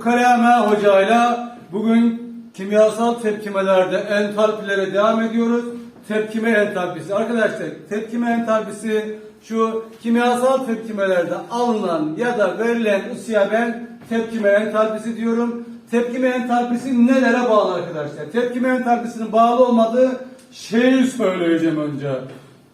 Ukaleme hocayla bugün kimyasal tepkimelerde entalpilere devam ediyoruz. Tepkime entalpisi. Arkadaşlar tepkime entalpisi şu kimyasal tepkimelerde alınan ya da verilen ısıya ben tepkime entalpisi diyorum. Tepkime entalpisi nelere bağlı arkadaşlar? Tepkime entalpisinin bağlı olmadığı şeyi söyleyeceğim önce.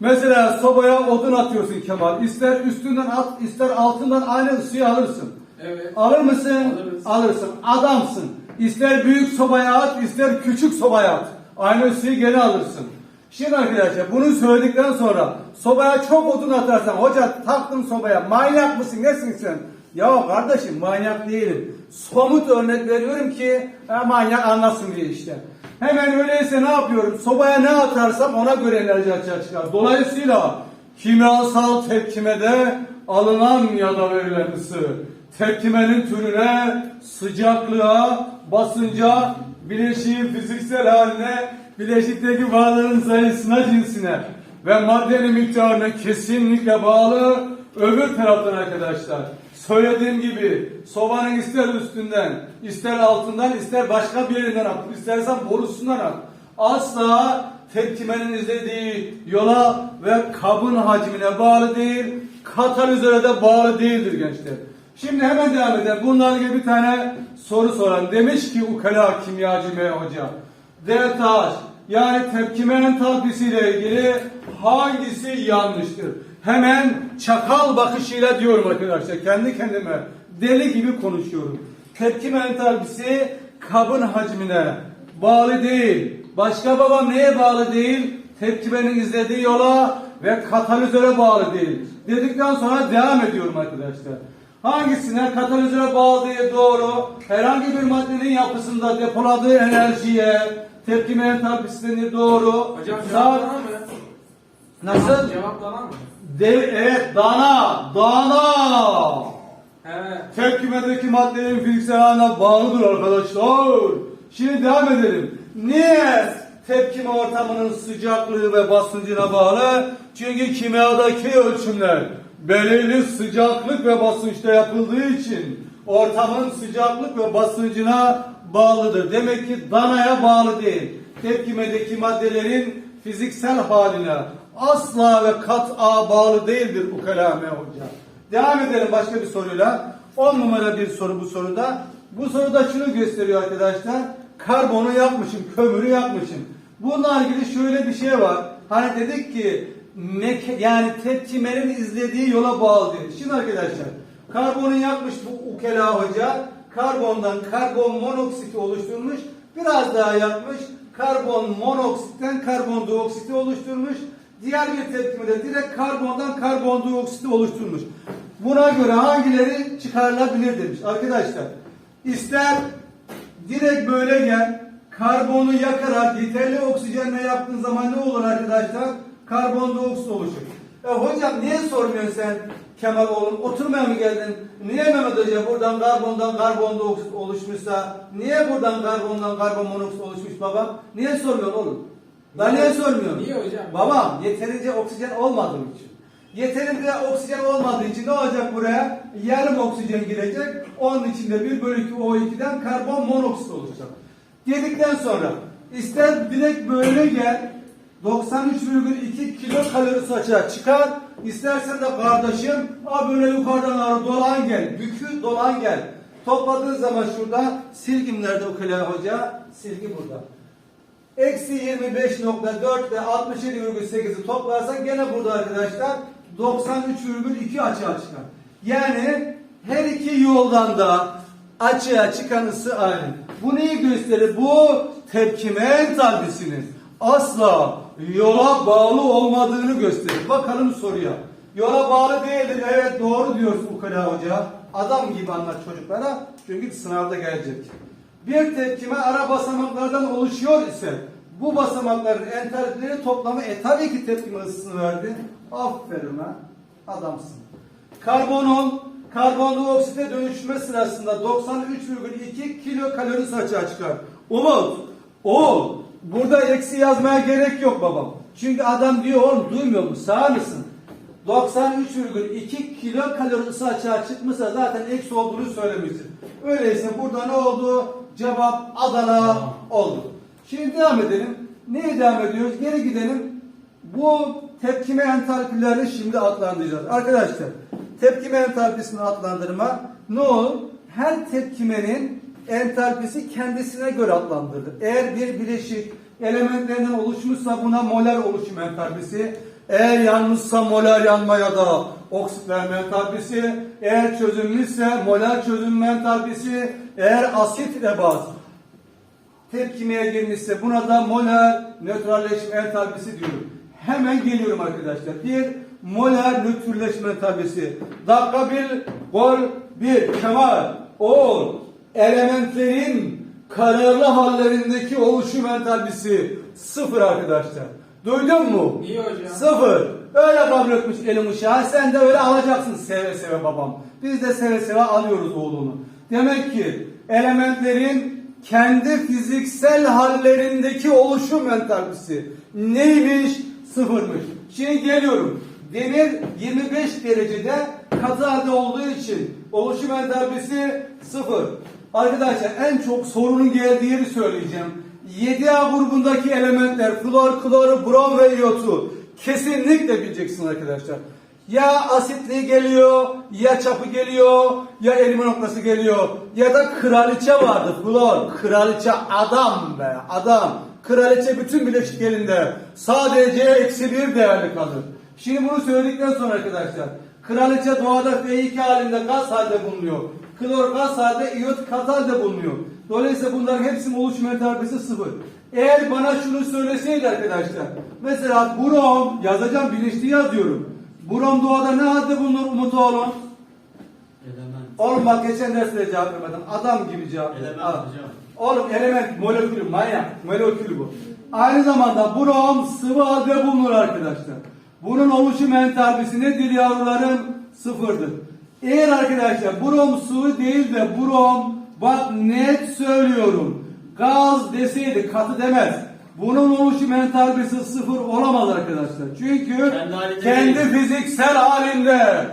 Mesela sobaya odun atıyorsun Kemal. İster üstünden at, ister altından aynı ısıyı alırsın. Evet. Alır mısın? Alırız. Alırsın. Adamsın. İster büyük sobaya at, ister küçük sobaya at. Aynı ısıyı geri alırsın. Şimdi arkadaşlar bunu söyledikten sonra sobaya çok odun atarsan hoca taktım sobaya manyak mısın nesin sen? Ya kardeşim manyak değilim. Somut örnek veriyorum ki ha, manyak anlasın diye işte. Hemen öyleyse ne yapıyorum? Sobaya ne atarsam ona göre enerji açığa çıkar. Dolayısıyla kimyasal tepkimede alınan ya da verilen ısı tepkimenin türüne, sıcaklığa, basınca, bileşiğin fiziksel haline, bileşikteki bağların sayısına, cinsine ve maddenin miktarına kesinlikle bağlı. Öbür taraftan arkadaşlar, söylediğim gibi sobanın ister üstünden, ister altından, ister başka bir yerinden at, istersen borusundan at. Asla tepkimenin izlediği yola ve kabın hacmine bağlı değil, katalizöre de bağlı değildir gençler. Şimdi hemen devam edelim. Bunlarla ilgili bir tane soru soran. Demiş ki ukala kimyacı M hoca. DTH yani tepkime entalpisiyle ilgili hangisi yanlıştır? Hemen çakal bakışıyla diyorum arkadaşlar. Kendi kendime deli gibi konuşuyorum. Tepkime entalpisi kabın hacmine bağlı değil. Başka babam neye bağlı değil? Tepkimenin izlediği yola ve katalizöre bağlı değil. Dedikten sonra devam ediyorum arkadaşlar. Hangisine katalizöre bağlı diye doğru herhangi bir maddenin yapısında depoladığı enerjiye tepkime entalpisini doğru Hocam Saat- nasıl? Cevaplana mı? Dev, evet dana dana Evet. tepkimedeki maddenin fiziksel haline bağlıdır arkadaşlar. Şimdi devam edelim. Niye tepkime ortamının sıcaklığı ve basıncına bağlı? Çünkü kimyadaki ölçümler belirli sıcaklık ve basınçta yapıldığı için ortamın sıcaklık ve basıncına bağlıdır. Demek ki danaya bağlı değil. Tepkimedeki maddelerin fiziksel haline asla ve kat'a bağlı değildir bu kalame hoca. Devam edelim başka bir soruyla. 10 numara bir soru bu soruda. Bu soruda şunu gösteriyor arkadaşlar. Karbonu yakmışım, kömürü yakmışım. Bununla ilgili şöyle bir şey var. Hani dedik ki mek- yani tepkimenin izlediği yola bağlı. Şimdi arkadaşlar karbonu yakmış bu ukela hoca. Karbondan karbon monoksiti oluşturmuş. Biraz daha yakmış. Karbon monoksitten karbon dioksiti oluşturmuş. Diğer bir tepkimede direkt karbondan karbondioksiti oluşturmuş. Buna göre hangileri çıkarılabilir demiş. Arkadaşlar ister direkt böyle gel karbonu yakarak yeterli oksijenle yaptığın zaman ne olur arkadaşlar? Karbondioksit oluşur. E hocam niye sormuyorsun sen Kemal oğlum? Oturmaya mı geldin? Niye Mehmet Hoca buradan karbondan karbondioksit oluşmuşsa niye buradan karbondan karbon monoksit oluşmuş babam? Niye sormuyorsun oğlum? Ben niye sormuyorum? Niye hocam? Babam yeterince oksijen olmadığı için. Yeterince oksijen olmadığı için ne olacak buraya? Yarım oksijen girecek. Onun içinde 1 bölü 2 O2'den karbon monoksit oluşacak. Dedikten sonra ister direkt böyle gel 93,2 kilo kalorisi açığa çıkar. İstersen de kardeşim ha böyle yukarıdan doğru dolan gel. Bükü dolan gel. Topladığın zaman şurada silgim nerede Ukala Hoca? Silgi burada. Eksi 25.4 ve 67,8'i toplarsak gene burada arkadaşlar 93,2 açığa çıkar. Yani her iki yoldan da açığa çıkan ısı aynı. Bu neyi gösterir? Bu tepkime entalpisinin asla yola bağlı olmadığını gösterir. Bakalım soruya. Yola bağlı değildir. Evet doğru diyorsun Ukala Hoca. Adam gibi anlat çocuklara. Çünkü sınavda gelecek. Bir tepkime ara basamaklardan oluşuyor ise bu basamakların entalpileri toplamı e tabii ki tepkime ısısını verdi. Aferin ha. Adamsın. Karbonun karbondioksite dönüşme sırasında 93,2 kilo kalori açığa çıkar. Umut, oğul burada eksi yazmaya gerek yok babam. Çünkü adam diyor oğlum duymuyor musun? Sağ mısın? 93,2 kilokalori ısı açığa çıkmışsa zaten eksi olduğunu söylemiştir. Öyleyse burada ne oldu? Cevap Adana oldu. Şimdi devam edelim. Neye devam ediyoruz? Geri gidelim. Bu tepkime entalpilerini şimdi adlandıracağız. Arkadaşlar tepkime entalpisini adlandırma ne olur? Her tepkimenin entalpisi kendisine göre adlandırılır. Eğer bir bileşik elementlerinden oluşmuşsa buna molar oluşum entalpisi, eğer yanmışsa molar yanma ya da oksitlenme entalpisi, eğer çözünmüşse molar çözünme entalpisi, eğer asit ile baz tepkimeye girmişse buna da molar nötralleşme entalpisi diyorum. Hemen geliyorum arkadaşlar. Bir molar nötrleşme entalpisi. Dakika bir, gol bir, kemal, oğul. Elementlerin kararlı hallerindeki oluşum entalpisi sıfır arkadaşlar. Duydun mu? İyi hocam. Sıfır. Öyle kabul etmiş elim uşağı. Sen de öyle alacaksın seve seve babam. Biz de seve seve alıyoruz oğlunu. Demek ki elementlerin kendi fiziksel hallerindeki oluşum entalpisi neymiş? Sıfırmış. Şimdi geliyorum. Demir 25 derecede katı halde olduğu için oluşum entalpisi sıfır. Arkadaşlar en çok sorunun geldiği yeri söyleyeceğim. 7A grubundaki elementler flor, kloru, brom ve iyotu kesinlikle bileceksin arkadaşlar. Ya asitli geliyor, ya çapı geliyor, ya elma noktası geliyor. Ya da kraliçe vardı flor. Kraliçe adam be adam. Kraliçe bütün bileşik elinde. Sadece eksi bir değerli kalır. Şimdi bunu söyledikten sonra arkadaşlar. Kraliçe doğada F2 halinde gaz halde bulunuyor. Klor gaz halde, iyot kat halde bulunuyor. Dolayısıyla bunların hepsinin oluşum entalpisi sıfır. Eğer bana şunu söyleseydi arkadaşlar. Mesela brom yazacağım bilinçli yazıyorum. Brom doğada ne halde bulunur Umut oğlum? Element. Oğlum bak geçen derste cevap vermedim. Adam gibi cevap ver. Element Al. hocam. Oğlum element molekülü manyak. Molekülü bu. Aynı zamanda brom sıvı halde bulunur arkadaşlar. Bunun oluşum entalpisi nedir yavrularım? Sıfırdır. Eğer arkadaşlar brom sıvı değil de brom bak net söylüyorum. Gaz deseydi katı demez. Bunun oluşum entalpisi sıfır olamaz arkadaşlar. Çünkü Kendi halinde kendi değil. fiziksel halinde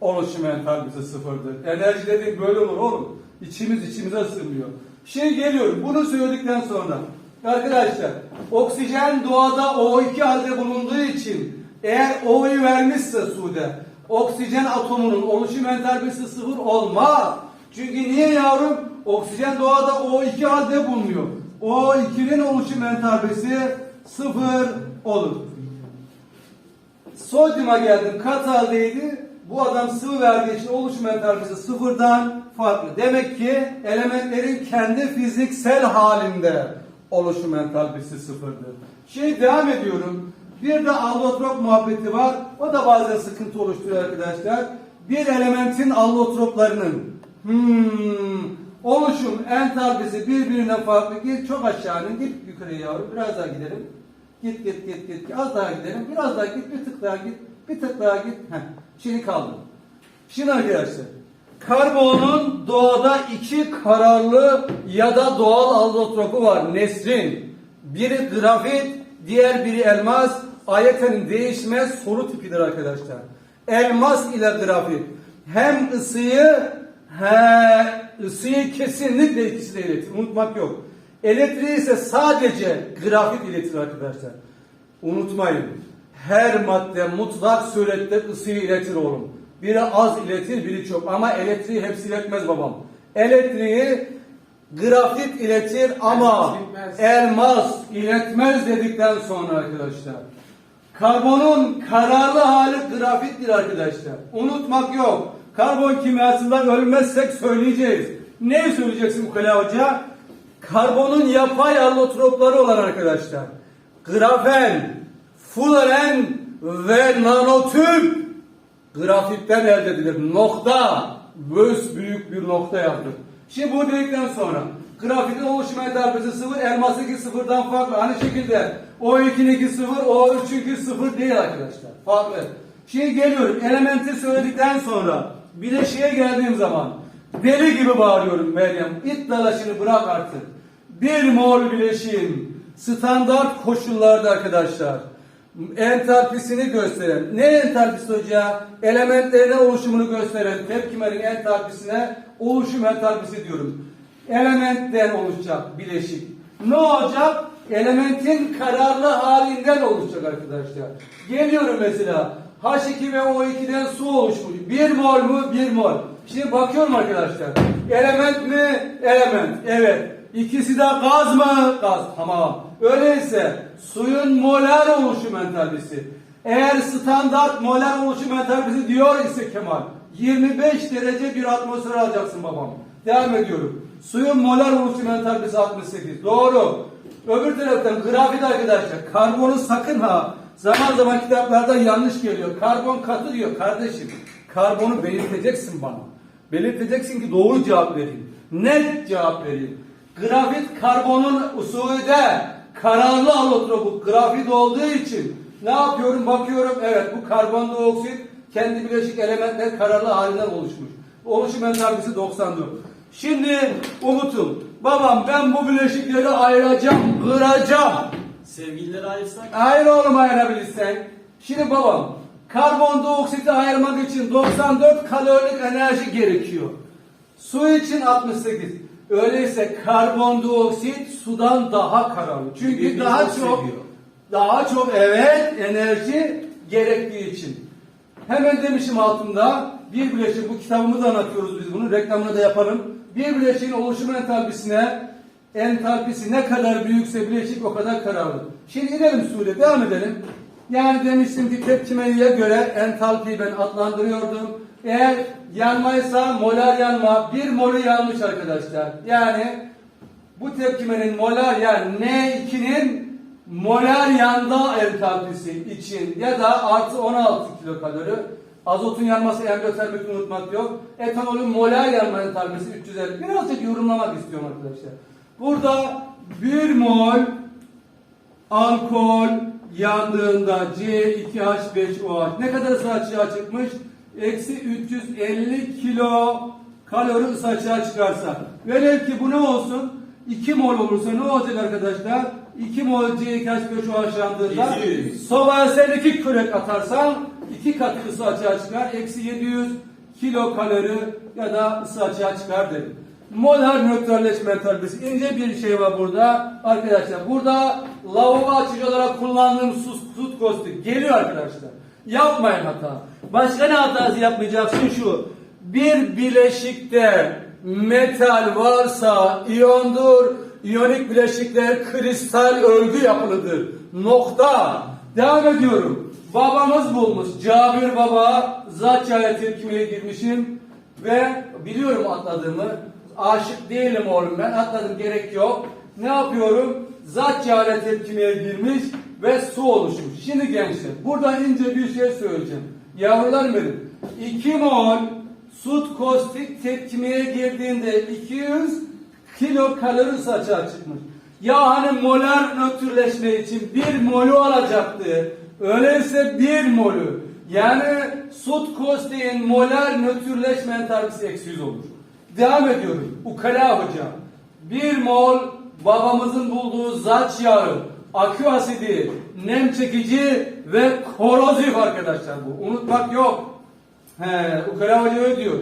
oluşum entalpisi sıfırdır. Enerji dedik böyle olur oğlum. İçimiz içimize sığmıyor. Şey geliyorum bunu söyledikten sonra arkadaşlar oksijen doğada O2 halde bulunduğu için eğer O'yu vermişse Sude oksijen atomunun oluşum entalpisi sıfır olmaz. Çünkü niye yavrum? Oksijen doğada O2 halde bulunuyor. O2'nin oluşum entalpisi sıfır olur. Sodyuma geldim kat haldeydi. Bu adam sıvı verdiği için oluşum entalpisi sıfırdan farklı. Demek ki elementlerin kendi fiziksel halinde oluşum entalpisi sıfırdır. Şimdi devam ediyorum. Bir de allotrop muhabbeti var. O da bazen sıkıntı oluşturuyor arkadaşlar. Bir elementin allotroplarının hmm, oluşum entalpisi birbirinden farklı. Git çok aşağı in, git yukarıya yavrum. Biraz daha gidelim. Git git git git. Az daha gidelim. Biraz daha git. Bir tık daha git. Bir tık daha git. Heh. Şimdi kaldı. Şimdi arkadaşlar. Karbonun doğada iki kararlı ya da doğal allotropu var. Nesrin. Biri grafit, diğer biri elmas. Ayetenin değişmez soru tipidir arkadaşlar. Elmas ile grafit. Hem ısıyı he ısıyı kesinlikle ikisi de iletir. Unutmak yok. Elektriği ise sadece grafit iletir arkadaşlar. Unutmayın. Her madde mutlak surette ısıyı iletir oğlum. Biri az iletir, biri çok. Ama elektriği hepsi iletmez babam. Elektriği grafit iletir ama elmas iletmez dedikten sonra arkadaşlar. Karbonun kararlı hali grafittir arkadaşlar. Unutmak yok. Karbon kimyasından ölmezsek söyleyeceğiz. Ne söyleyeceksin Ukala Hoca? Karbonun yapay allotropları olan arkadaşlar. Grafen, fulen ve nanotüp grafitten elde edilir. Nokta. Böz büyük bir nokta yazdık. Şimdi bu dedikten sonra grafitin oluşma entalpisi sıfır, elmas 2 sıfırdan farklı. Aynı şekilde O2'nin 2 sıfır, O3'ün 2 sıfır değil arkadaşlar. Farklı. Şimdi geliyorum. Elementi söyledikten sonra bileşiğe geldiğim zaman deli gibi bağırıyorum Meryem. İt dalaşını bırak artık. Bir mol bileşiğin standart koşullarda arkadaşlar entalpisini gösteren. Ne entalpisi hoca? Elementlerine oluşumunu gösteren tepkimerin entalpisine oluşum entalpisi diyorum. Elementten oluşacak bileşik. Ne olacak? Elementin kararlı halinden oluşacak arkadaşlar. Geliyorum mesela. H2 ve O2'den su oluşmuş. 1 mol mu? 1 mol. Şimdi bakıyorum arkadaşlar. Element mi? Element. Evet. İkisi de gaz mı? Gaz. Tamam. Öyleyse suyun molar oluşum entalpisi. Eğer standart molar oluşum entalpisi diyor ise Kemal 25 derece bir atmosfer alacaksın babam. Devam ediyorum. Suyun molar oluşum entalpisi 68. Doğru. Öbür taraftan grafit arkadaşlar. Karbonu sakın ha. Zaman zaman kitaplarda yanlış geliyor. Karbon katı diyor kardeşim. Karbonu belirteceksin bana. Belirteceksin ki doğru cevap vereyim. Net cevap vereyim. Grafit karbonun usulüde kararlı alotropu grafit olduğu için ne yapıyorum bakıyorum evet bu karbondioksit kendi bileşik elementler kararlı halinden oluşmuş. Oluşum entalpisi 94. Şimdi Umut'um babam ben bu bileşikleri ayıracağım, kıracağım. Sevgilileri ayırsak Hayır oğlum ayırabilirsen. Şimdi babam karbondioksiti ayırmak için 94 kalorilik enerji gerekiyor. Su için 68. Öyleyse karbondioksit sudan daha kararlı. Çünkü Birbirini daha çok çok seviyor. daha çok evet enerji gerektiği için. Hemen demişim altında bir bileşik bu kitabımızda anlatıyoruz biz bunu reklamını da yapalım. Bir bileşiğin oluşum entalpisine entalpisi ne kadar büyükse bileşik o kadar kararlı. Şimdi inelim suyla devam edelim. Yani demiştim ki tepkimeye göre entalpiyi ben adlandırıyordum. Eğer yanmaysa molar yanma bir molü yanmış arkadaşlar. Yani bu tepkimenin molar yani N2'nin molar yanda entalpisi için ya da artı 16 kilokalori. Azotun yanması endotermik unutmak yok. Etanolün molar yanma entalpisi 350. Birazcık yorumlamak istiyorum arkadaşlar. Burada 1 mol alkol yandığında C2H5OH ne kadar ısı açığa çıkmış? Eksi 350 kilo kalori ısı açığa çıkarsa. Velev ki bu ne olsun? 2 mol olursa ne olacak arkadaşlar? 2 mol C2H5OH yandığında 700. sobaya sen 2 kürek atarsan 2 katı ısı açığa çıkar. Eksi 700 kilo kalori ya da ısı açığa çıkar dedim. Molar nötralleşme entalpisi. ince bir şey var burada. Arkadaşlar burada lavabo açıcı olarak kullandığım sus, tut kostik geliyor arkadaşlar. Yapmayın hata. Başka ne hatası yapmayacaksın şu. Bir bileşikte metal varsa iyondur. İyonik bileşikler kristal örgü yapılıdır. Nokta. Devam ediyorum. Babamız bulmuş. Cabir baba zat tepkimeye girmişim. Ve biliyorum atladığımı. Aşık değilim oğlum ben. Atladım gerek yok. Ne yapıyorum? Zat cehalet tepkimeye girmiş ve su oluşmuş. Şimdi gençler burada ince bir şey söyleyeceğim. Yavrularım benim. 2 mol sut kostik tepkimeye girdiğinde 200 kilo kalori saçığa çıkmış. Ya hani molar nötrleşme için bir molü alacaktı. Öyleyse bir molü. Yani sut kosteğin molar nötrleşme entalpisi eksi 100 olur. Devam ediyorum. Ukala hocam. Bir mol babamızın bulduğu zat yağı, akü asidi, nem çekici ve korozif arkadaşlar bu. Unutmak yok. He, Ukala hoca öyle diyor.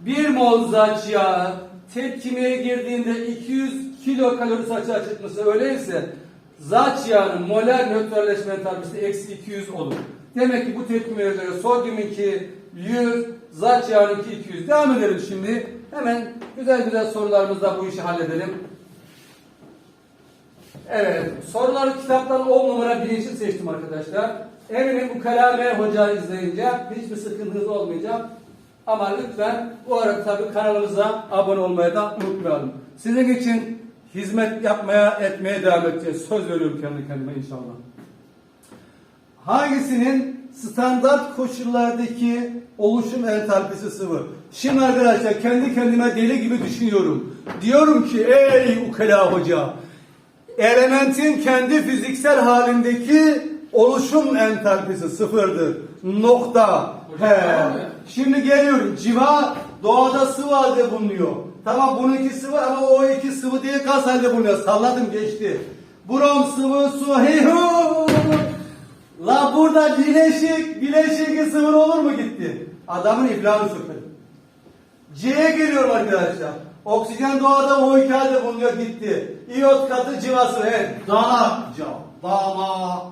Bir mol zat yağı tepkimeye girdiğinde 200 kilo kalori saçığa çıkması öyleyse zat yağının molar nötralleşme entalpisi eksi 200 olur. Demek ki bu tepkimeye göre sodyumunki 100, zat yağınınki 200. Devam edelim şimdi. Hemen güzel güzel sorularımızla bu işi halledelim. Evet, soruları kitaptan 10 numara bilinçli seçtim arkadaşlar. Eminim bu kalame hoca izleyince hiçbir sıkıntınız olmayacak. Ama lütfen bu arada tabii kanalımıza abone olmayı da unutmayalım. Sizin için hizmet yapmaya, etmeye devam edeceğiz. Söz veriyorum kendi kendime inşallah. Hangisinin standart koşullardaki oluşum entalpisi sıvı? Şimdi arkadaşlar kendi kendime deli gibi düşünüyorum. Diyorum ki ey ukala hoca elementin kendi fiziksel halindeki oluşum entalpisi sıfırdır. Nokta. He. Şimdi geliyorum. Civa doğada sıvı halde bulunuyor. Tamam bununki sıvı ama o iki sıvı değil gaz halde bulunuyor. Salladım geçti. Brom sıvı su. Hey ho! La burada bileşik, bileşik sıfır olur mu gitti? Adamın iflahını sökerim. C'ye geliyorum arkadaşlar. Oksijen doğada O2 halde bulunuyor gitti. İyot katı cıvası evet. Dana cevap. Dana.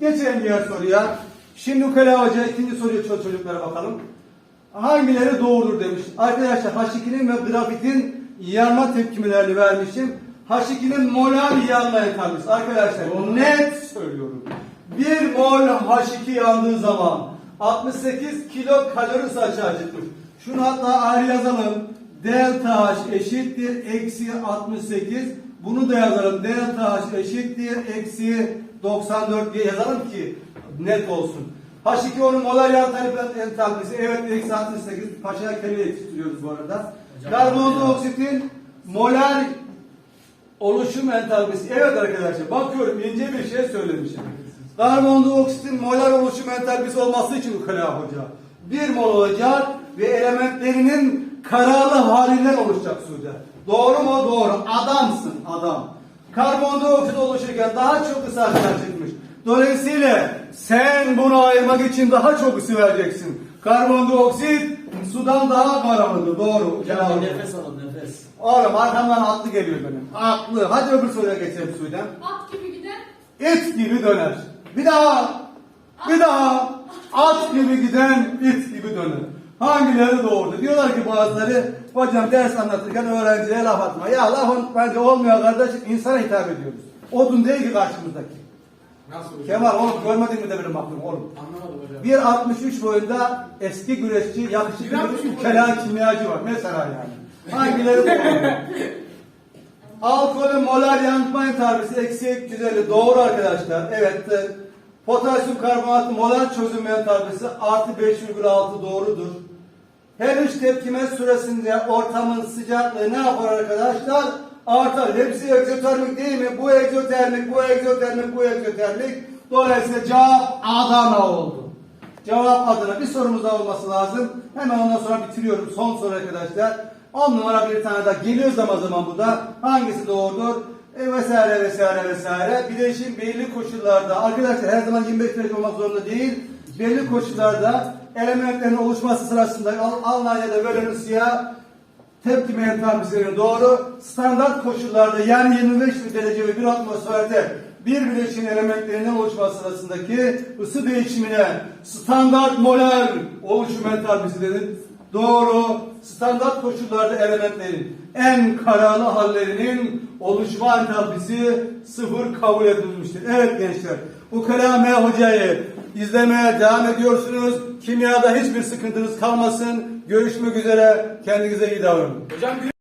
Geçelim diğer soruya. Şimdi Ukala Hoca ikinci soruya ço- çocuklara bakalım. Hangileri doğrudur demiş. Arkadaşlar H2'nin ve grafitin yanma tepkimelerini vermişim. H2'nin molar yanma entalpisi. Arkadaşlar net söylüyorum. 1 mol H2 yandığı zaman 68 kilo kalori açığa çıkmış. Şunu hatta ayrı yazalım. Delta H eşittir eksi 68. Bunu da yazalım. Delta H eşittir eksi 94 diye yazalım ki net olsun. H2 onun molar yan talep entalpisi. Evet eksi 68. Paşa kelime yetiştiriyoruz bu arada. Karbondioksitin molar oluşum entalpisi. Evet arkadaşlar bakıyorum ince bir şey söylemişim. Karbondioksitin molar oluşum entalpisi olması için ukala hoca. Bir mol olacak ve elementlerinin kararlı halinden oluşacak suda. Doğru mu? Doğru. Adamsın adam. Karbondioksit oluşurken daha çok ısı açığa çıkmış. Dolayısıyla sen bunu ayırmak için daha çok ısı vereceksin. Karbondioksit sudan daha karamıdır. Doğru. Hocam nefes alın nefes. Oğlum arkamdan atlı geliyor benim. Atlı. Hadi öbür soruya geçelim suydan. At gibi giden İt gibi döner. Bir daha. Bir daha. At gibi giden it gibi döner. Hangileri doğrudur? Diyorlar ki bazıları hocam ders anlatırken öğrencilere laf atma. Ya lafın bence olmuyor kardeşim. İnsana hitap ediyoruz. Odun değil ki karşımızdaki. Nasıl? Kemal oğlum görmedin mi de benim aklım oğlum. Anlamadım hocam. 1.63 boyunda eski güreşçi, yakışıklı 1.63 bir ülkela kimyacı var. Mesela yani. Hangileri doğru? Alkolün molar yanıtma entalpisi eksi 350 doğru arkadaşlar. Evet. e, Potasyum karbonatı molar çözüm entalpisi artı 5,6 doğrudur. Her üç tepkime süresinde ortamın sıcaklığı ne yapar arkadaşlar? Artar. Hepsi egzotermik değil mi? Bu egzotermik, bu egzotermik, bu egzotermik. Dolayısıyla cevap Adana oldu. Cevap Adana. Bir sorumuz daha olması lazım. Hemen ondan sonra bitiriyorum. Son soru arkadaşlar. 10 numara bir tane daha geliyor zaman zaman bu da. Hangisi doğrudur? E vesaire vesaire vesaire. Bileşim belli koşullarda. Arkadaşlar her zaman 25 derece olmak zorunda değil. Belli koşullarda elementlerin oluşması sırasında Al- Almanya'da verilen ısıya tepkime entalpisileri doğru. Standart koşullarda yani 25 derece ve 1 atmosferde bir bileşiğin elementlerinin oluşması sırasındaki ısı değişimine standart molar oluşum entalpisi denir. Doğru. Standart koşullarda elementlerin en kararlı hallerinin oluşma entalpisi sıfır kabul edilmiştir. Evet gençler. Bu Kalame Hoca'yı izlemeye devam ediyorsunuz. Kimyada hiçbir sıkıntınız kalmasın. Görüşmek üzere. Kendinize iyi davranın. Hocam